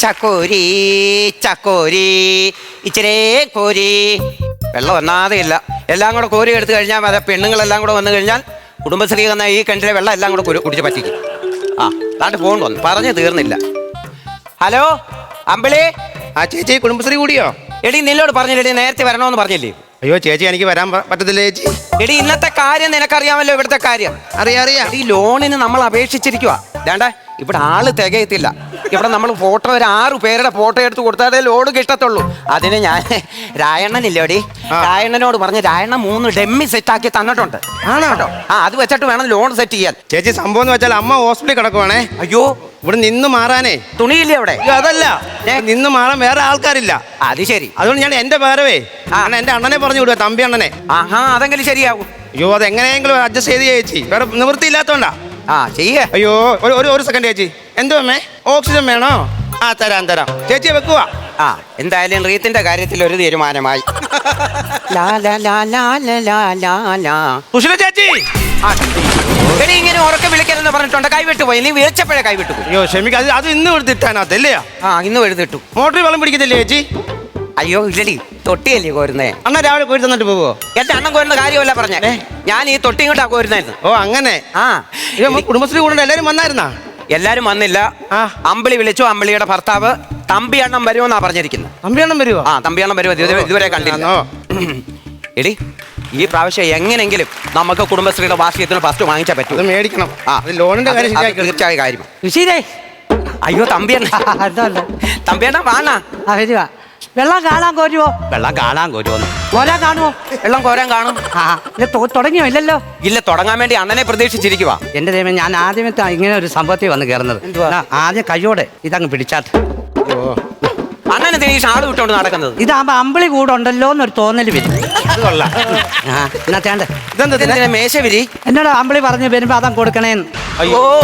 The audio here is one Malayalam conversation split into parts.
ചക്കോരി ചക്കോരി ഇച്ചിരേ കോരി. വെള്ളം ഒന്നാതെ ഇല്ല. എല്ലാം കൂടെ കോരി എടുത്തു കഴിഞ്ഞാൽ അതെ പെണ്ണുങ്ങളെല്ലാം കൂടെ വന്നു കഴിഞ്ഞാൽ കുടുംബശ്രീ വന്ന ഈ കിണറ്റിലെ വെള്ളം എല്ലാം കൂടെ കുടിച്ച് പറ്റിക്കും. ആ താണ്ട് ഫോൺ വന്നു. പറഞ്ഞു തീർന്നില്ല. ഹലോ അമ്പിളി? ആ ചേച്ചി കുടുംബശ്രീ കൂടിയോ? എടി നിന്നോട് പറഞ്ഞില്ലേ? നേരത്തെ വരണമെന്ന് പറഞ്ഞില്ലേ? അയ്യോ ചേച്ചി എനിക്ക് വരാൻ പറ്റത്തില്ല ചേച്ചി. എടി ഇന്നത്തെ കാര്യം നിനക്കറിയാമല്ലോ ഇവിടുത്തെ കാര്യം. അറിയാം അറിയാം. ഈ ലോണിന് നമ്മൾ അപേക്ഷിച്ചിരിക്കുക വേണ്ട. ഇവിടെ ആൾ തികയത്തില്ല. ഇവിടെ നമ്മൾ ഫോട്ടോ ഒരു ആറു പേരുടെ ഫോട്ടോ എടുത്ത് കൊടുത്താലേ ലോഡ് കിട്ടത്തുള്ളൂ. അതിന് ഞാൻ രായണ്ണനില്ലോടി? രായണ്ണനോട് പറഞ്ഞ് രായണ്ണൻ മൂന്ന് ഡെമ്മി സെറ്റ് ആക്കി തന്നിട്ടുണ്ട്. ആണോ? ആ അത് വെച്ചിട്ട് വേണം ലോൺ സെറ്റ് ചെയ്യാൻ. ചേച്ചി സംഭവം എന്ന് വെച്ചാൽ അമ്മ ഹോസ്പിറ്റലിൽ കിടക്കുവാണേ. അയ്യോ. ഇവിടെ നിന്ന് മാറാനേ. തുണിയില്ല അവിടെ? അയ്യോ അതല്ല? നിന്ന് മാറാൻ വേറെ ആൾക്കാരില്ല. അത് ശരി. അതുകൊണ്ട് ഞാൻ എന്റെ പേരവേ അണ്ണൻ എന്റെ അണ്ണനെ പറഞ്ഞു വിടുക തമ്പി അണ്ണനെ. ആഹാ അതെങ്കിലും ശരിയാവും. അയ്യോ അത് എങ്ങനെയെങ്കിലും അഡ്ജസ്റ്റ് ചെയ്ത് ചേച്ചി. വേറെ നിവൃത്തിയില്ലാത്തോണ്ടാ. ആ ചെയ്യേ. അയ്യോ ഒരു ഒരു ഒരു സെക്കൻഡ് ചേച്ചി. എന്തോ അമ്മേ? ഓക്സിജൻ വേണോ? ആ തരാം തരാം. ചേച്ചി വെക്കുക. ആ എന്തായാലും റീത്തിന്റെ കാര്യത്തിൽ ഒരു തീരുമാനമായി. സുശീല ചേച്ചി! ആ, എടി ഇങ്ങനെ ഉറക്കെ വിളിക്കരുതെന്ന് പറഞ്ഞിട്ടുണ്ട്. കൈവിട്ടു പോയി. നീ വിളിച്ചപ്പോഴേ കൈവിട്ടു പോയി. അയ്യോ ക്ഷമിക്ക അത് അത് ഇന്ന് എടുത്തിട്ടാനകത്ത് അല്ലേ ആ ഇന്ന് എഴുതിട്ടു മോട്ടറിൽ വെള്ളം പിടിക്കത്തില്ലേ ചേച്ചി? അയ്യോ ഇല്ലടി. തൊട്ടിയല്ലേ കോരുന്നേ? അണ്ണ രാവിലെ കോരി തന്നിട്ട് പോവോ? എന്റെ അണ്ണൻ കോരുന്ന കാര്യമല്ല പറഞ്ഞേ. ഞാൻ ഈ തൊട്ടി ഇങ്ങോട്ടാ കോരുന്നായിരുന്നു ഓ അങ്ങനെ? ആ. ഇത് നമ്മ കുടുംബശ്രീ കൂടെ എല്ലാരും വന്നായിരുന്നാ? എല്ലാരും വന്നില്ല. ആ. അമ്പിളി വിളിച്ചു. അമ്പിളിയുടെ ഭർത്താവ് തമ്പി അണ്ണൻ വരുമെന്നാ പറഞ്ഞിരിക്കുന്നത് തമ്പിയണ്ണം വരുമോ ആ തമ്പി അണ്ണൻ വരുമോ ഇതുവരെ ഇതുവരെ കണ്ടില്ല. എടി ഈ പ്രാവശ്യം എങ്ങനെങ്കിലും നമുക്ക് കുടുംബശ്രീയുടെ വാർഷികത്തിന് ഫസ്റ്റ് വാങ്ങിച്ചാൽ പറ്റും. മേടിക്കണം. ആ. അത് ലോണിന്റെ കാര്യം തീർച്ചയായ കാര്യം. അയ്യോ തമ്പിയണ്ണ തമ്പിയണ്ണ വാണ ആ വരിക വെള്ളം കാണാൻ കോരുവോ? വെള്ളം കാണാൻ കോരുവോന്ന് കോരാൻ കാണുവോ? വെള്ളം കോരാൻ കാണും. ആ ഇത് തൊ- തുടങ്ങിയോ? ഇല്ലല്ലോ. ഇല്ല തുടങ്ങാൻ വേണ്ടി അണ്ണനെ പ്രതീക്ഷിച്ചിരിക്കുവാ. എന്റെ ദൈവം ഞാൻ ആദ്യമത്തെ ഇങ്ങനെ ഒരു സംഭവത്തിൽ വന്ന് കയറുന്നത് എന്തുവാ? ആ, ആദ്യം കയ്യോടെ ഇതങ്ങ് പിടിച്ചാട്ട് അണ്ണൻ എന്തിനാ ഈ ഷാൾ വിട്ടോണ്ട് നടക്കുന്നത്. ഇതാകുമ്പോ അമ്പിളി കൂടെ ഉണ്ടല്ലോ എന്നൊരു തോന്നൽ വരും. അത് കൊള്ളാം. ആ ഇതിന്? ഇതെന്തിനാ മേശവിരി? എന്നോട് അമ്പിളി പറഞ്ഞു വരുമ്പോ അതാ കൊടുക്കണേന്ന്. അയ്യോ.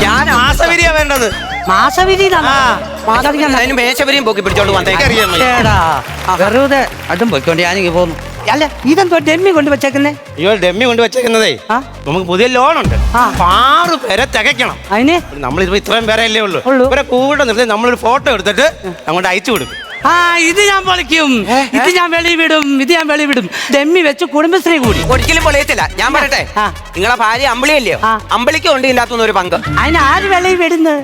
ഞാൻ മാസവിരിയാ വേണ്ടത്. മാസവിരിയിലാണ്? അതിന് മേശവരിയും പൊക്കി പിടിച്ചോണ്ട് വന്നേക്കാം എനിക്കറിയാം ചേടാ വെറുതെ അതും പോയിക്കൊണ്ട്. ഞാനിങ്ങ് പോന്നു അല്ല ഇതെന്തോ ഡെമ്മി കൊണ്ട് വെച്ചേക്കുന്നേ? അയ്യോ ഡെമ്മി കൊണ്ട് വെച്ചേക്കുന്നതേ. നമുക്ക് പുതിയ ലോൺ. അപ്പൊ ആറ് പേരെ തികയ്ക്കണം. അതിന്? നമ്മൾ ഇതിപ്പോ ഇത്രയും പേരെ അല്ലേ ഉള്ളൂ. ഇവരെ കൂടെ നിർത്തി നമ്മളൊരു ഫോട്ടോ എടുത്തിട്ട് അങ്ങോട്ട് അയച്ചു കൊടുക്കും. ആ ഇത് ഞാൻ പൊളിക്കും. ഇത് ഞാൻ വെളി വിടും ഇത് ഞാൻ വെളി വിടും ഡെമ്മി വെച്ച് കുടുംബശ്രീ കൂടി. ഒരിക്കലും പൊളിയത്തില്ല. ഞാൻ പറയട്ടെ. നിങ്ങളെ ഭാര്യ അമ്പിളിയല്ലയോ അല്ലയോ അമ്പിളിക്കും ഉണ്ട് ഇതിനകത്തുനിന്ന് ഒരു പങ്ക്. അതിന് ആര് വെളി വിടുന്നു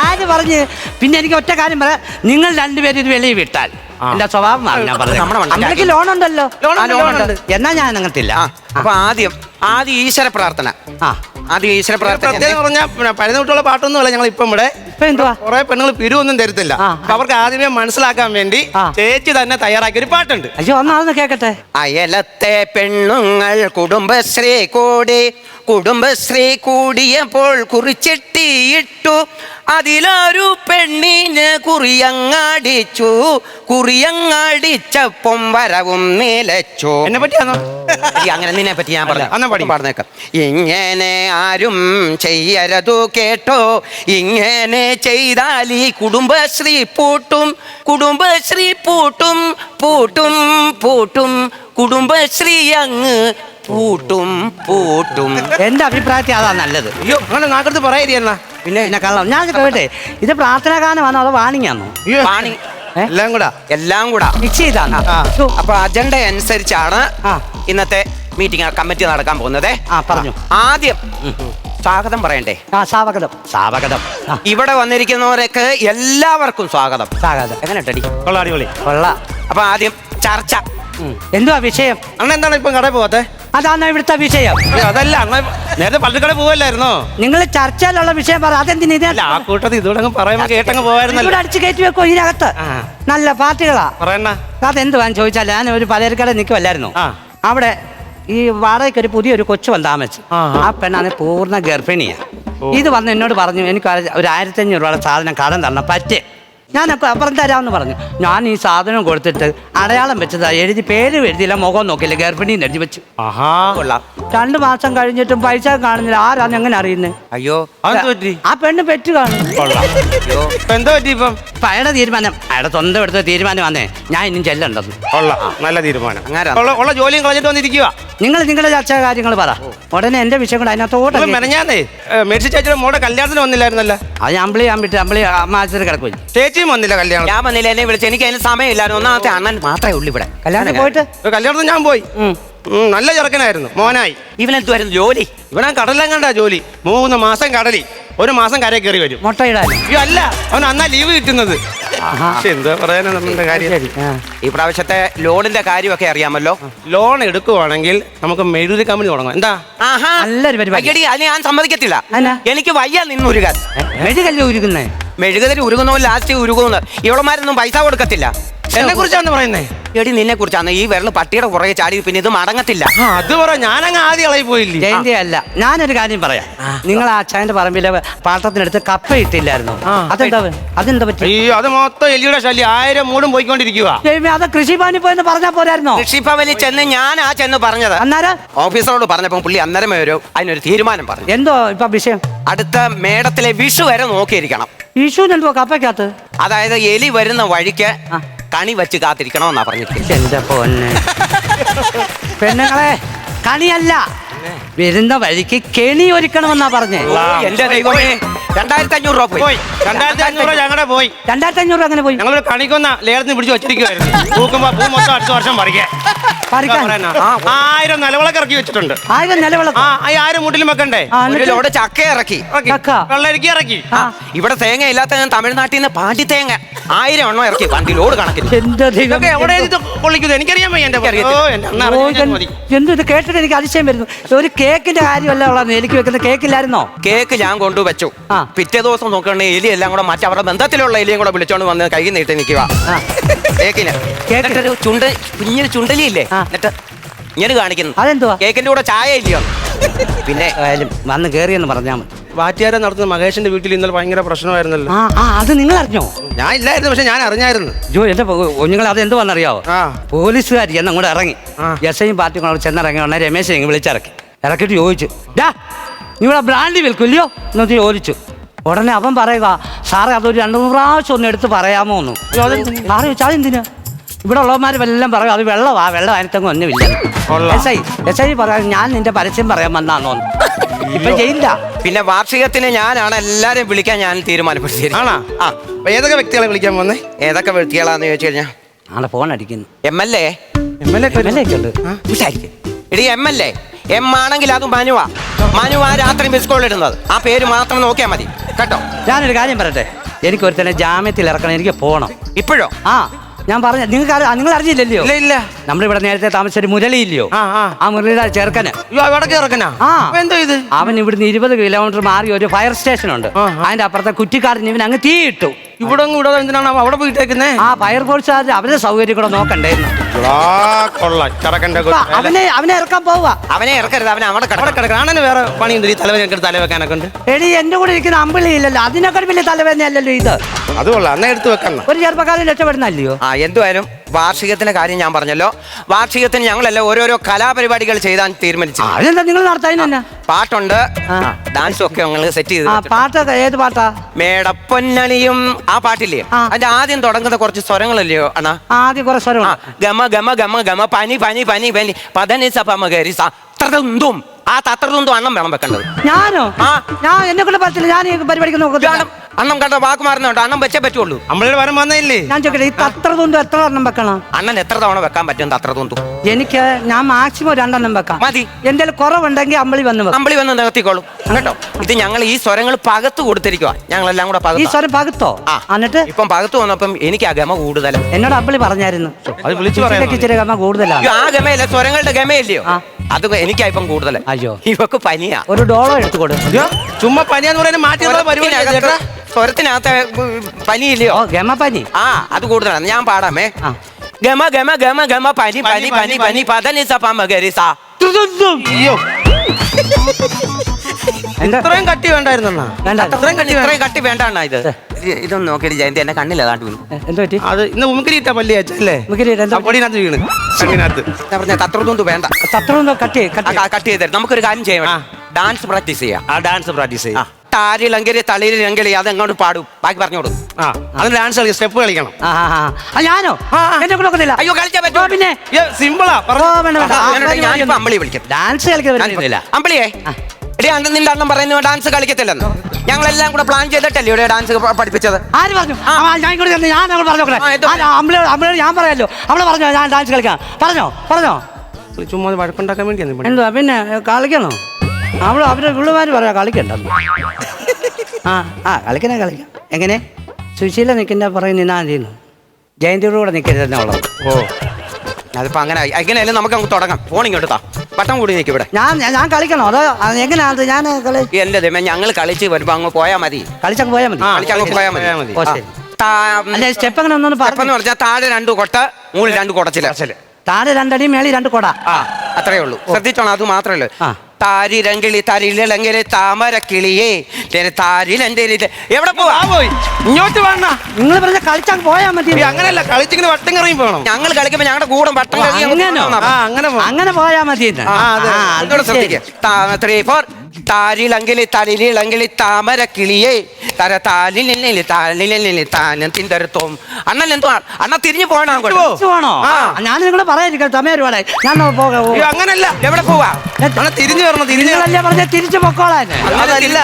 ആര് പറഞ്ഞ് പിന്നെ എനിക്ക് ഒറ്റ കാര്യം പറയാം. നിങ്ങൾ രണ്ടുപേരും ഇത് വെളിയിൽ വിട്ടാൽ. എന്റെ സ്വഭാവം ഞാൻ നമ്മുടെ പറഞ്ഞു അമ്മയ്ക്ക് ലോൺ ഉണ്ടല്ലോ എന്നാ ഞാൻ അങ്ങനത്തില്ല. അപ്പൊ ആദ്യം ആദ്യം ഈശ്വര പ്രാർത്ഥന. ആ. ആദ്യം ഈശ്വര പ്രാർത്ഥന. പഴയതൊട്ടുള്ള പറഞ്ഞാൽ പാട്ടൊന്നും അല്ല ഞങ്ങൾ ഇപ്പം ഇവിടെ. കുറെ പെണ്ണുങ്ങൾ പിരിവൊന്നും തരത്തില്ല. അവർക്ക് ആദ്യമേ മനസ്സിലാക്കാൻ വേണ്ടി. ചേച്ചി തന്നെ തയ്യാറാക്കിയ ഒരു പാട്ടുണ്ട്. അയ്യോ ഒന്നാണെന്ന് കേക്കട്ടെ. അയലത്തെ പെണ്ണുങ്ങൾ കുടുംബശ്രീ കൂടി കുടുംബശ്രീ കൂടിയപ്പോൾ കുറിച്ചിട്ടിയിട്ടു. അതിലൊരു പെണ്ണിന് കുറിയങ്ങാടിച്ചു. കുറിയങ്ങാടിച്ചപ്പം വരവും നിലച്ചു എന്നെ പറ്റിയാണോ അങ്ങനെ നിന്നെ പറ്റി ഞാൻ പറഞ്ഞു എന്നാ പാടി. പറഞ്ഞു പറഞ്ഞേക്കാം. ഇങ്ങനെ ആരും ചെയ്യരുതു കേട്ടോ. ഇങ്ങനെ ചെയ്താൽ ഈ കുടുംബശ്രീ പൂട്ടും. കുടുംബശ്രീ പൂട്ടും പൂട്ടും പൂട്ടും. കുടുംബശ്രീ അങ്ങ് പൂട്ടും പൂട്ടും. എന്റെ അഭിപ്രായത്തിൽ അതാ നല്ലത്. അയ്യോ. നിങ്ങളുടെ നാക്കടുത്ത് പറയാ പിന്നെ എന്നെ കള്ളം. ഞാൻ കേട്ടെ ഇത് പ്രാർത്ഥനാ ഗാനമാണോ അതോ വാണിങ്ങാണോ പാണി ഏ? എല്ലാം കൂടാ. എല്ലാം കൂടാ. മിക്സ് ചെയ്താണ്. അപ്പൊ അജണ്ട അനുസരിച്ചാണ് ഇന്നത്തെ മീറ്റിംഗ് കമ്മിറ്റി നടക്കാൻ പോകുന്നത്. ആ, പറഞ്ഞു. ആദ്യം സ്വാഗതം പറയണ്ടേ? ആ സ്വാഗതം. സ്വാഗതം. ഇവിടെ വന്നിരിക്കുന്നവരൊക്കെ എല്ലാവർക്കും സ്വാഗതം. സ്വാഗതം. എങ്ങനെ കൊള്ളാം അടിപൊളി. കൊള്ള. അപ്പൊ ആദ്യം ചർച്ച. എന്തുവാ വിഷയം? അണ്ണ എന്താണ് ഇപ്പൊ കടയിൽ പോവാത്തെ? അതാണ് ഇവിടുത്തെ വിഷയം? അതല്ല അണ്ണ നേരത്തെ പള്ളിക്കട പോവല്ലായിരുന്നോ? നിങ്ങൾ ചർച്ചയിലുള്ള വിഷയം പറ അതെന്തിനാ അല്ല ആ കൂട്ടത്തിൽ ഇതോടെ അങ്ങ് പറയുമ്പോ കേട്ടങ്ങ് പോവായിരുന്നല്ലോ. അടിച്ച് കയറ്റി വെക്കോ ഇതിനകത്ത്. നല്ല പാർട്ടികളാ പറയണ്ണ. അതെന്തുവാന്ന് ചോദിച്ചാൽ ഞാൻ ഒരു പലചരക്കട നിൽക്കുമല്ലായിരുന്നു. അവിടെ ഈ വാടകയ്ക്ക് ഒരു പുതിയൊരു കൊച്ചു വന്ന് താമസിച്ചു. ആ, പെണ്ണാണ് പൂർണ ഗർഭിണിയാ. ഇത് വന്ന് എന്നോട് പറഞ്ഞു എനിക്ക് ഒരു- ഒരു ആയിരത്തി അഞ്ഞൂറ് രൂപയുടെ സാധനം കടം തരണം പറ്റേ. ഞാനൊക്കെ അപ്പുറം തരാമെന്ന് പറഞ്ഞു. ഞാൻ ഈ സാധനം കൊടുത്തിട്ട് അടയാളം വെച്ചതാ. എഴുതി പേര് എഴുതിയില്ല മുഖം നോക്കിയില്ല ഗർഭിണിന്ന് എഴുതി വെച്ചു. ആഹാ. കൊള്ളാം. രണ്ടു മാസം കഴിഞ്ഞിട്ടും പൈസ കാണുന്നില്ല. ആരാന്ന് എങ്ങനെ അറിയുന്നത് അയ്യോ. അതെന്ത് പറ്റി? ആ പെണ്ണ് പെറ്റ് കാണും കൊള്ളാം. അയ്യോ. ഇപ്പൊ എന്താ പറ്റി ഇപ്പം? ഇപ്പൊ തീരുമാനം. അയാളുടെ സ്വന്തം എടുത്ത തീരുമാനം വന്നേ ഞാൻ ഇനിയും ചെല്ലണ്ടെന്ന് കൊള്ളാം. നല്ല തീരുമാനം. അങ്ങനെ. ഉള്ള ഉള്ള ജോലിയും കളഞ്ഞിട്ട് വന്നിരിക്കുക നിങ്ങൾ നിങ്ങളുടെ ചർച്ച കാര്യങ്ങൾ പറ. ഉടനെ എന്റെ വിഷയം കൂടെ അതിനകത്തോട്ട് മെനഞ്ഞാന്നേ. മേടിച്ച ചേച്ചിയുടെ മോടെ കല്യാണത്തിന് വന്നില്ലായിരുന്നല്ലോ. അത് അമ്പിളി അമ്പിട്ട് അമ്പിളി മാസത്തിൽ കിടക്കും ചേച്ചിയും വന്നില്ല കല്യാണം. ഞാൻ വന്നില്ല എന്നെ വിളിച്ചു. എനിക്ക് അതിന് സമയമില്ലായിരുന്നു. ഒന്നാമത്തെ അണ്ണൻ മാത്രമേ ഉള്ളൂ ഇവിടെ. കല്യാണം പോയിട്ട്? കല്യാണത്തിന് ഞാൻ പോയി. ഉം. നല്ല ചെറുക്കനായിരുന്നു. മോനായി. ഇവനെന്തുവായിരുന്നു ജോലി? ഇവനാ കടലാൻ കണ്ട ജോലി. മൂന്ന് മാസം കടലി. ഒരു മാസം കരയിൽ കയറി വരും. മുട്ടയിടാൻ. അയ്യോ അല്ല. അവൻ അന്നാ ലീവ് കിട്ടുന്നത്. ആഹാ. പക്ഷെ എന്താ പറയാനാ നമ്മുടെ കാര്യം? ഈ പ്രാവശ്യത്തെ ലോണിന്റെ കാര്യമൊക്കെ അറിയാമല്ലോ. ലോൺ എടുക്കുവാണെങ്കിൽ നമുക്ക് മെഴുതി കമ്പനി തുടങ്ങാം. എന്താ? ആഹാ. നല്ലൊരു പരിപാടി. അയ്യടി, ഞാൻ സമ്മതിക്കത്തില്ല? എനിക്ക് വയ്യ നിന്നുരുകാൻ. മെഴുകല്ലേ ഉരുകുന്നേ? മെഴുകുതിരി ഉരുകുന്നോ ലാസ്റ്റ് ഉരുകുന്നു ഇവളമാരൊന്നും പൈസ കൊടുക്കത്തില്ല. എന്നെ കുറിച്ചാണ് പറയുന്നേ? എടി നിന്നെ കുറിച്ചാണ് ഈ വിരൽ പട്ടിയുടെ പുറകെ ചാടി പിന്നെ ഇത് മടങ്ങത്തില്ല. ആ അത് പറ. ഞാനങ്ങ് ആദ്യം ഇളകി പോയില്ലേ? ജയന്തി അല്ല ഞാനൊരു കാര്യം പറയാം. നിങ്ങൾ ആ അച്ഛന്റെ പറമ്പിലെ പാട്ടത്തിനടുത്ത് കപ്പ ഇട്ടില്ലായിരുന്നു. അതെന്താ? അതെന്താ പറ്റി? അയ്യോ അത് മൊത്തം എലിയുടെ ശല്യം. ആയിരം മൂടും പോയിക്കൊണ്ടിരിക്കുക ദൈവമേ, അത് കൃഷിഭവനിൽ പോയെന്ന് പറഞ്ഞാ പോരായിരുന്നോ? കൃഷിഭവനിൽ ചെന്ന് ഞാൻ ആ ചെന്ന് പറഞ്ഞത്. അന്നേരം? ഓഫീസറോട് പറഞ്ഞപ്പോൾ പുള്ളി അന്നേരം ഒരു അതിനൊരു തീരുമാനം പറഞ്ഞു. എന്തോ ഇപ്പൊ വിഷയം? അടുത്ത മേടത്തിലെ വിഷു വരെ നോക്കിയിരിക്കണം. എന്തോ കപ്പയ്ക്കകത്ത്? അതായത് എലി വരുന്ന വഴിക്ക് കണി വെച്ച് കാത്തിരിക്കണമെന്നാ പറഞ്ഞിരിക്കുന്നത്. എന്റെ പൊന്നെ. പെണ്ണുങ്ങളെ കണിയല്ല. വരുന്ന വഴിക്ക് കെണി ഒരുക്കണമെന്നാ പറഞ്ഞേ. എന്റെ ദൈവമേ. രണ്ടായിരത്തി അഞ്ഞൂറ് രൂപ പോയി. രണ്ടായിരത്തി അഞ്ഞൂറ് രൂപ ഞങ്ങളുടെ പോയി. രണ്ടായിരത്തി അഞ്ഞൂറ് അങ്ങനെ പോയി. ഞങ്ങളൊരു കണിക്കൊന്ന ലേലത്തിന് പിടിച്ച് വെച്ചിരിക്കുവായിരുന്നു. പൂക്കുമ്പോ പൂ മൊത്തം അടുത്ത വർഷം പറിക്കാൻ? ആയിരം നിലവിളക്ക് ഇറക്കി വെച്ചിട്ടുണ്ട്. ആയിരം നിലവിളക്ക്. ആ ആയിരം മുട്ടിലും വെക്കണ്ടേ? ലോഡ് ചക്ക ഇറക്കി. വെള്ളരിക്ക ഇറക്കി. ഇവിടെ തേങ്ങ ഇല്ലാത്ത ഞാൻ തമിഴ്നാട്ടിൽ നിന്ന് പാണ്ടി തേങ്ങ ആയിരം എണ്ണം ഇറക്കി വണ്ടി ലോഡ് കണക്കിന് എവിടെ കൊള്ളിക്കുന്നത് എനിക്കറിയാൻ വയ്യ എന്റെ എന്ത് ഇത് കേട്ടിട്ട് എനിക്ക് അതിശയം വരുന്നു. ഒരു കേക്കിന്റെ കാര്യമല്ല ഉള്ളത് എനിക്ക് വെക്കുന്ന കേക്കില്ലായിരുന്നോ? കേക്ക് ഞാൻ കൊണ്ടുവച്ചു ആ. പിറ്റേ ദിവസം നോക്കണേ എലി എല്ലാം കൂടെ മറ്റവരുടെ ബന്ധത്തിലുള്ള എലിയും കൂടെ വിളിച്ചോണ്ട് വന്ന് കൈ നീട്ടി നിൽക്കുക. ആ. കേക്കിന്. കേക്ക്. എന്നിട്ടൊരു ചുണ്ട് കുഞ്ഞൊരു ചുണ്ടലിയില്ലേ? ആ. എന്നിട്ട് ഇങ്ങനെ കാണിക്കുന്നു. അതെന്തുവാ? കേക്കിന്റെ കൂടെ ചായ ഇല്ലയോ? പിന്നെ ആയാലും വന്ന് കേറിയെന്ന് പറഞ്ഞാൽ മതി. വാറ്റുകാരെ നടത്തുന്ന മഹേഷിന്റെ വീട്ടിൽ ഇന്നലെ ഭയങ്കര പ്രശ്നമായിരുന്നല്ലോ. ആ ആ അത് നിങ്ങൾ അറിഞ്ഞോ ഞാൻ ഇല്ലായിരുന്നു പക്ഷെ ഞാൻ അറിഞ്ഞായിരുന്നു. ജോ എന്റെ കുഞ്ഞുങ്ങൾ അത് എന്ത് വന്നറിയാവോ ആ. പോലീസുകാർ എന്ന് അങ്ങോട്ട് ഇറങ്ങി. ആ. എസ് ഐയും പാർട്ടിയും കൂടെ ചെന്നിറങ്ങി. ഉടനെ രമേശ് ഇങ്ങ് വിളിച്ചിറക്കി. ഇറക്കിയിട്ട് ചോദിച്ചു ഡാ ഇവിടെ ബ്രാൻഡി വിൽക്കില്ലയോ? എന്നിട്ട് ചോദിച്ചു. ഉടനെ അവൻ പറയുക സാറേ അതൊരു രണ്ടു മൂന്ന് പ്രാവശ്യം ഒന്ന് എടുത്ത് പറയാമോ എന്ന്. സാറ് ചോദിച്ചാൽ എന്തിനാ ഇവിടെ ഉള്ളവന്മാർ എല്ലാം പറയും അത് വെള്ളമാ വെള്ളം അതിനകത്തങ്ങ് ഒന്നുമില്ല. എസ് ഐ എസ് ഐ പറയാം ഞാൻ നിന്റെ പരസ്യം പറയാൻ വന്നാന്നോ? ഇപ്പൊ ചെയ്യില്ല പിന്നെ വാർഷികത്തിന് ഞാനാണ് എല്ലാരെയും വിളിക്കാൻ ഞാൻ തീരുമാനപ്പെടുത്തിയത്. ആണാ? ആ. ഏതൊക്കെ വ്യക്തികളെ വിളിക്കാൻ വന്നേ? ഏതൊക്കെ വ്യക്തികളാന്ന് ചോദിച്ചു കഴിഞ്ഞാൽ ആളെ ഫോൺ അടിക്കുന്നു. M L A. M L A വിലയൊക്കെ ഉണ്ട്. എടി എം എൽ എ. എം ആണെങ്കിൽ അതും മനുവാ. മനുവാ രാത്രി മിസ് കോൾ ഇടുന്നത്. ആ പേര് മാത്രം നോക്കിയാൽ മതി. കേട്ടോ? ഞാനൊരു കാര്യം പറയട്ടെ? എനിക്ക് ഒരുത്തനെ ജാമ്യത്തിൽ ഇറക്കണം എനിക്ക് പോകണം ഇപ്പോഴോ? ആ ഞാൻ പറഞ്ഞ നിങ്ങൾക്ക് നിങ്ങൾ അറിഞ്ഞില്ലല്ലോ ഇല്ല ഇല്ല. നമ്മളിവിടെ നേരത്തെ താമസിച്ച ഒരു മുരളിയില്ലയോ? ആ മുരളിയുടെ ചെറുക്കന്. എന്തോ ഇത്? അവൻ ഇവിടുന്ന് ഇരുപത് കിലോമീറ്റർ മാറി ഒരു ഫയർ സ്റ്റേഷൻ ഉണ്ട്. അതിന്റെ അപ്പുറത്തെ കുറ്റിക്കാരൻ ഇവൻ അങ്ങ് തീയിട്ടു. ഇവിടെ ഇവിടെ എന്തിനാണ് അവിടെ പോയിട്ടേക്കുന്നത് ആ ഫയർ ഫോഴ്സ് അവരുടെ സൗകര്യം കൂടെ നോക്കണ്ടേന്ന് അവനെ അവനെ ഇറക്കാൻ പോവുക. അവനെ ഇറക്കരുത് അവനെ അവിടെ അവിടെ കിടക്കണം. ആണന് വേറെ പണിയുണ്ട് ഈ തലവേദന തല വെക്കാനൊക്കെ ഉണ്ട്. എടി എന്റെ കൂടെ ഇരിക്കുന്ന അമ്പിളി ഇല്ലല്ലോ. അതിനേക്കാൾ വലിയ തലവേദനയല്ലല്ലോ ഇത്. അത് കൊള്ളാം. എന്നാ എടുത്ത് വെക്കണം ഒരു ചെറുപ്പക്കാരൻ രക്ഷപ്പെടുന്നല്ലയോ ആ എന്തുവായാലും വാർഷികത്തിന്റെ കാര്യം ഞാൻ പറഞ്ഞല്ലോ. വാർഷികത്തിന് ഞങ്ങളെല്ലാം ഓരോരോ കലാപരിപാടികൾ ചെയ്താൽ തീരുമാനിച്ചു അതെന്താ നിങ്ങൾ നടത്താൻ തന്നെ? പാട്ടുണ്ട്. ഡാൻസും ഒക്കെ ഞങ്ങൾ സെറ്റ് ചെയ്ത് വെച്ചിട്ടുണ്ട്. ഏത് പാട്ടാ? മേടപ്പൊന്നണിയും ആ പാട്ടില്ലേ. അതിന്റെ ആദ്യം തുടങ്ങുന്ന കുറച്ച് സ്വരങ്ങളല്ലയോ അണ്ണാ? ആദ്യം കുറച്ച് സ്വരം ഗമ ഗമ ഗമ ഗമ പനി പനി പനി പനി. പതനി സപമ സത്രതും ആ തത്രതും അണ്ണം വേണം വെക്കേണ്ടത്. ഞാനോ? ആ. ഞാൻ എന്നെ കൊണ്ട് പറ്റില്ല ഞാൻ പരിപാടിക്ക് നോക്കത്തില്ല. അണ്ണം കണ്ട വാക്ക് മാറുന്നുണ്ട് അണ്ണം വെച്ചേ പറ്റുള്ളൂ. നമ്മളുടെ വരം വന്നില്ലേ ഞാൻ ചോദിക്കട്ടെ ഈ തത്ര തുണ്ടും എത്ര എണ്ണം വെക്കണം? അണ്ണൻ എത്ര തവണ വെക്കാൻ പറ്റും തത്രതുന്തും എനിക്ക് ഞാൻ മാക്സിമം രണ്ടെണ്ണം വെക്കാം. മതി. എന്തെങ്കിലും കുറവുണ്ടെങ്കിൽ അമ്പളി വന്ന് വെക്കാം. അമ്പിളി വന്ന് നികത്തിക്കോളും. കേട്ടോ? ഇത് ഞങ്ങൾ ഈ സ്വരങ്ങൾ പകത്ത് കൊടുത്തിരിക്കുക ഞങ്ങളെല്ലാം കൂടെ ഈ സ്വരം പകുത്തോ? ആ. എന്നിട്ട്? ഇപ്പം പകത്ത് വന്നപ്പം എനിക്ക് ആ ഗമ കൂടുതൽ എന്നോട് അമ്പളി പറഞ്ഞായിരുന്നു. അത് വിളിച്ചു പറയാം ഗമ കൂടുതലാണ് ആ ഗമയല്ല സ്വരങ്ങളുടെ ഗമയല്ലയോ? അത് എനിക്കാ ഇപ്പം കൂടുതൽ അയ്യോ. ഇവക്ക് പനിയാ. ഒരു ഡോളോ എടുത്തു കൊടുക്കും. ചുമ്മാ പനിയാന്ന് പറയുന്നത് മാറ്റി പരിപാടി സ്വരത്തിനകത്ത് പനി സ്വരത്തിനകത്ത് പനിയില്ലയോ? ഓ ഗമ പനി. ആ അത് കൂടുതലാണ്. ഞാൻ പാടാമേ. ഗമ ഗമ ഗമ ഗമ പനി പനി പനി പനി പതനി സ പമ ഗരി സ ഇത്രയും കട്ടി വേണ്ടായിരുന്നു വേണ്ട. കട്ടി ഇത്രയും കട്ടി വേണ്ടാണ ഇത്? ഇത് ഇതൊന്നും നോക്കിയിട്ട് ജയന്തി എന്റെ കണ്ണില്ല അതാണ്ട് വീണു. എന്തോ പറ്റി? അത് ഇന്ന് ഉമ്മിക്കിരി ഇട്ട പല്ലി വീണ്. കണ്ണിനകത്ത് ഞാൻ പറഞ്ഞ വേണ്ട. തത്രൊന്നും കട്ടി കട്ടി നമുക്കൊരു കാര്യം ചെയ്യണം ഡാൻസ് പ്രാക്ടീസ് ചെയ്യാം. ആ ഡാൻസ് പ്രാക്ടീസ്. ചെയ്യാം. താരിളങ്കരി തളിരിളങ്കരി അത് എങ്ങോട്ട് പാടും? ബാക്കി പറഞ്ഞോളൂ. ആ അത് ഡാൻസ് കളിക്കും സ്റ്റെപ്പ് കളിക്കണം. ആ ആ, ആ. ആ, ഞാനോ? ആ. എന്നെ കൂടെ ഒക്കത്തില്ല അയ്യോ കളിച്ചാ പിന്നെ. സിമ്പിളാ ഓ, വേണ്ട, വേണ്ട. ആ, ഞാനിപ്പോ- ഞാനിപ്പോ അമ്പിളി വിളിക്കും. ഡാൻസ് കളിക്കുന്നില്ല അമ്പിളിയെ? എടി അന്ന് നിന്റെ അണ്ണം പറയുന്നു ഡാൻസ് കളിക്കത്തില്ലെന്ന്. ഞങ്ങളെല്ലാം കൂടെ പ്ലാൻ ചെയ്തിട്ടല്ലേ ഇവിടെ ഡാൻസ് പഠിപ്പിച്ചത്? ആര് പറഞ്ഞു? ആ, ഞാൻ ഇങ്ങോട്ട് ചെന്ന് ഞാൻ പറഞ്ഞു ആ, എന്തോ- അമ്മളോട് അമ്മളോട് ഞാൻ പറയാലോ. അവളെ പറഞ്ഞോ ഞാൻ ഡാൻസ് കളിക്കാം. പറഞ്ഞോ പറഞ്ഞോ. ചുമ്മാ വഴക്കുണ്ടാക്കാൻ വേണ്ടിയാണ്. എന്തുവാ പിന്നെ കളിക്കണോ? അവൾ അവരുടെ പിള്ളമാര് പറയാ കളിക്കണ്ടെന്ന്. ആ ആ കളിക്കണേ കളിക്കാം. എങ്ങനെ? സുശീല നിൽക്കുന്ന പറയും നിന്നാ ചെയ്യുന്നു ജയന്തിയുടെ കൂടെ നിൽക്കരുതെന്നുള്ളത് ഓ. അതിപ്പോ അങ്ങനെ. എങ്ങനെയായാലും നമുക്ക് അങ്ങ് തുടങ്ങാം. ഫോൺ ഇങ്ങോട്ട് താ. വട്ടം കൂടി നിൽക്കും ഇവിടെ. ഞാൻ ഞാൻ- ഞാൻ കളിക്കണോ. അതോ അത് എങ്ങനെയാ അത്? ഞാൻ കളി എന്റെ ദൈവമേ ഞങ്ങൾ കളിച്ച് വരുമ്പോ അങ്ങ് പോയാ മതി. കളിച്ചങ്ങ് പോയാൽ മതി. ആ, കളിച്ച് അങ്ങ് പോയാ മതി. മതി. ഓ ശരി. അല്ലെ സ്റ്റെപ്പ് എങ്ങനെ ഒന്നും സ്റ്റെപ്പെന്ന് പറഞ്ഞു. പറഞ്ഞാൽ താഴെ രണ്ട് കൊട്ട മുകളിൽ രണ്ട് കൊടച്ചില്ല താഴെ രണ്ടടി മേളി രണ്ട് കൊട. ആ അത്രേ ഉള്ളൂ. ശ്രദ്ധിച്ചോണം അത് മാത്രമേ ആ. താരിരങ്കിളി തരിലങ്കിളി താമര കിളിയേ. താരിലങ്കിളി എവിടെ പോവാ? പോയി. ഇങ്ങോട്ട് വേണ നിങ്ങൾ പറഞ്ഞ കളിച്ചാൽ പോയാൽ മതി. അങ്ങനെയല്ല കളിച്ചിങ്ങനെ വട്ടം കറങ്ങി പോകണം ഞങ്ങൾ കളിക്കുമ്പോ ഞങ്ങളുടെ കൂടെ വട്ടം കറങ്ങി അങ്ങനെ അങ്ങനെ പോയാ മതി ശ്രദ്ധിക്കാം ആ, അതെ. ആ, അത് ഒന്നുകൂടെ ശരി. ശ്രദ്ധിക്ക്. ത്രീ ഫോർ താരിളങ്കിളി തരിലിളങ്കിളി താമര കിളിയേ. തര താലിലില്ലിൽ താലിലില്ലിൽ താനം തിന്തരത്തോം. അണ്ണൻ എന്തോ അണ്ണ തിരിഞ്ഞു പോകണം ഞാൻ നിങ്ങൾ പറയാതിരിക്കാം സമയം ഒരുപാട് ഞാൻ പോകാം അങ്ങനല്ല. എവിടെ പോവാ? അണ്ണാ തിരിഞ്ഞു വരണം പറഞ്ഞ തിരിച്ചു പൊക്കോളാൻ? അതല്ല.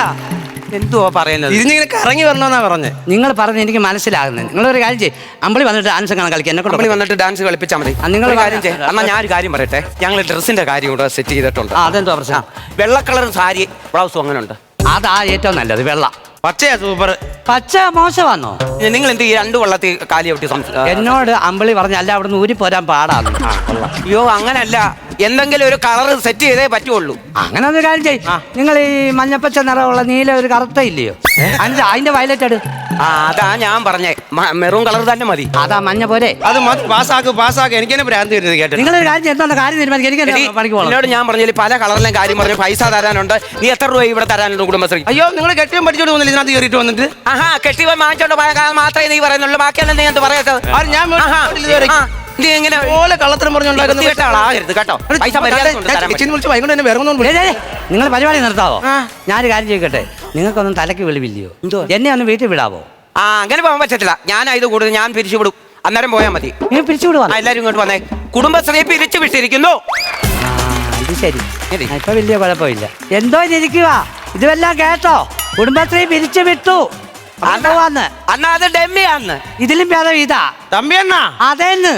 എന്തുവാ പറയുന്നത്? തിരിഞ്ഞിങ്ങനെ കറങ്ങി വരണമെന്നാ നിങ്ങൾ പറഞ്ഞ് എനിക്ക് മനസ്സിലാകുന്നത്. നിങ്ങളൊരു കാര്യം ചെയ്യും. അമ്പിളി വന്നിട്ട് ഡാൻസ് കാണാൻ കളിക്കാൻ എന്നെ കമ്പളി വന്നിട്ട് ഡാൻസ് കളിപ്പിച്ചാൽ മതി. നിങ്ങൾ കാര്യം ചെയ്യ്. പറയാം. എന്നാ ഞാൻ ഒരു കാര്യം പറയട്ടെ. ഞങ്ങൾ ഡ്രസ്സിന്റെ കാര്യം ഇവിടെ സെറ്റ് ചെയ്തിട്ടുണ്ട്. അതെന്തോ പ്രശ്നം? വെള്ള കളർ സാരി ബ്ലൗസും അങ്ങനെ ഉണ്ട് അതാ ഏറ്റവും നല്ലത് വെള്ള. പച്ചയാ സൂപ്പർ. പച്ച മോശമാണോ നിങ്ങൾ എന്ത് ഈ രണ്ട് വള്ളത്തിൽ കാലി സംസാരിക്കും എന്നോട് അമ്പിളി പറഞ്ഞ അല്ല അവിടുന്ന് ഊരി പോരാൻ പാടാ അയ്യോ അങ്ങനല്ല. എന്തെങ്കിലും ഒരു കളർ സെറ്റ് ചെയ്തേ പറ്റുള്ളൂ. അങ്ങനെ ഒരു കാര്യം ചെയ്യും. നിങ്ങൾ ഈ മഞ്ഞപ്പച്ച നിറമുള്ള നീല ഒരു കറുത്ത ഇല്ലയോ? അതിന്റെ അതിന്റെ വയലറ്റ് എടു ആ അതാ ഞാൻ പറഞ്ഞേ. മെറൂൺ കളർ തന്നെ മതി. അതാ മഞ്ഞ പോലെ. അത് മതി പാസ്സാക്ക് പാസ്സാക്ക്. എനിക്ക് തന്നെ ഭ്രാന്തി വരുന്നത് കേട്ടോ നിങ്ങൾ ഒരു കാര്യം. എന്താ കാര്യം തീരുമാനിക്കും? എനിക്ക് എടീ, പണിക്ക് പോകണം. എന്നോട് ഞാൻ പറഞ്ഞാൽ പല കളറിലും കാര്യം പറഞ്ഞു പൈസ തരാനുണ്ട്. നീ എത്ര രൂപ ഇവിടെ തരാനുണ്ട് കുടുംബശ്രീ? അയ്യോ നിങ്ങൾ കെട്ടിയും പഠിച്ചോണ്ട് പോകുന്നില്ല ഇതിനകത്ത് കയറിയിട്ട് വന്നിട്ട്? ആഹാ കെട്ടിവൻ വാങ്ങിച്ചോണ്ട് പോയ കാലം മാത്രമേ നീ പറയുന്നുള്ളൂ. ബാക്കിയാണ് നീ എന്ത് പറയത്തത് അത് ഞാൻ ആഹാ, ഇതുവരെ. ആ, നീ കള്ളത്തരം പറഞ്ഞുണ്ടാക്കുന്ന വൃത്തികെട്ട ആളാകരുത് കേട്ടോ. പൈസ മര്യാദ കൊണ്ട് തരാൻ പറ്റും. വിളിച്ച് വൈകുന്നേരം തന്നെ വേറെ ഒന്നും നിങ്ങൾ പരിപാടി നിർത്താവോ? ആ. ഞാനൊരു കാര്യം ചെയ്യട്ടെ നിങ്ങൾക്കൊന്നും തലക്ക് വെളിവില്ലയോ? എന്തോ? എന്നെ ഒന്ന് വീട്ടിൽ വിടാവോ? ആ അങ്ങനെ പോകാൻ പറ്റത്തില്ല. ഞാൻ ഇത് കൂടുതൽ ഞാൻ പിരിച്ചു വിടും. അന്നേരം പോയാൽ മതി. നീ പിരിച്ചുവിടുവാ ആ, എല്ലാരും ഇങ്ങോട്ട് വന്നേ. കുടുംബശ്രീ പിരിച്ചു വിട്ടിരിക്കുന്നു. ആ, ഇത് ശരി. ശരി. ആ, ഇപ്പൊ വലിയ കുഴപ്പമില്ല. എന്തോ ഇരിക്കുക ഇതുവെല്ലാം കേട്ടോ? കുടുംബശ്രീ പിരിച്ചു വിട്ടു. പോവാന്ന് അണ്ണാ അത് ഡെമ്മിയാന്ന്. ഇതിലും ഭേദം ഇതാ. തമ്പി എന്നാ അതേന്ന്.